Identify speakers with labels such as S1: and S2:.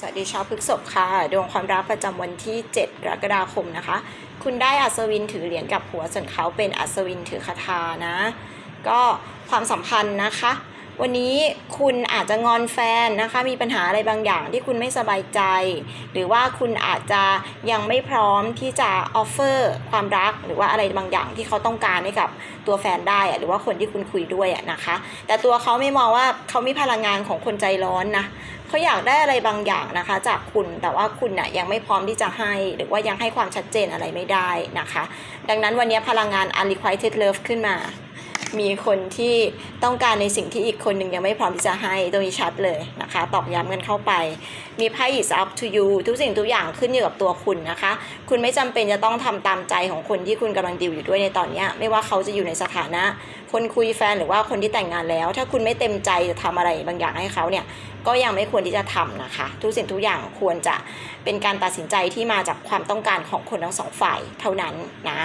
S1: สวัสดีชาวพฤกษภค่ะ ดวงความรักประจำวันที่ 7 กรกฎาคมนะคะ คุณได้อัศวินถือเหรียญกับหัวส่วนเขาเป็นอัศวินถือคาถานะ ก็ความสัมพันธ์นะคะ วันนี้คุณอาจจะงอนแฟนนะคะ มีปัญหาอะไรบางอย่างที่คุณไม่สบายใจ หรือว่าคุณอาจจะยังไม่พร้อมที่จะออฟเฟอร์ความรัก หรือว่าอะไรบางอย่างที่เขาต้องการให้กับตัวแฟนได้อะหรือว่าคนที่คุณคุยด้วยนะคะ แต่ตัวเขาไม่มองว่าเขามีพลังงานของคนใจร้อนนะ เขาอยากได้อะไรบางอย่างนะคะ จากคุณแต่ว่าคุณน่ะยังไม่พร้อมที่จะให้ หรือว่ายังให้ความชัดเจนอะไรไม่ได้นะคะ ดังนั้นวันนี้พลังงาน unrequited love ขึ้นมา มีคนที่ต้องการในสิ่งที่อีกคนหนึ่งยังไม่พร้อมที่จะให้ตรงนี้ชัดเลยนะคะ ตอกย้ำกันเข้าไป มีไพ่ is up to you ทุกสิ่งทุกอย่างขึ้นอยู่กับตัวคุณนะคะ คุณไม่จำเป็นจะต้องทำตามใจของคนที่คุณกำลังดิวอยู่ด้วยในตอนนี้ ไม่ว่าเขาจะอยู่ในสถานะ คนคุยแฟนหรือว่าคนที่แต่งงานแล้ว ถ้าคุณไม่เต็มใจจะทำอะไรบางอย่างให้เขาเนี่ยก็ยังไม่ควรที่จะทำนะคะ ทุกสิ่งทุกอย่างควรจะเป็นการตัดสินใจที่มาจากความต้องการของคนทั้งสองฝ่ายเท่านั้นนะ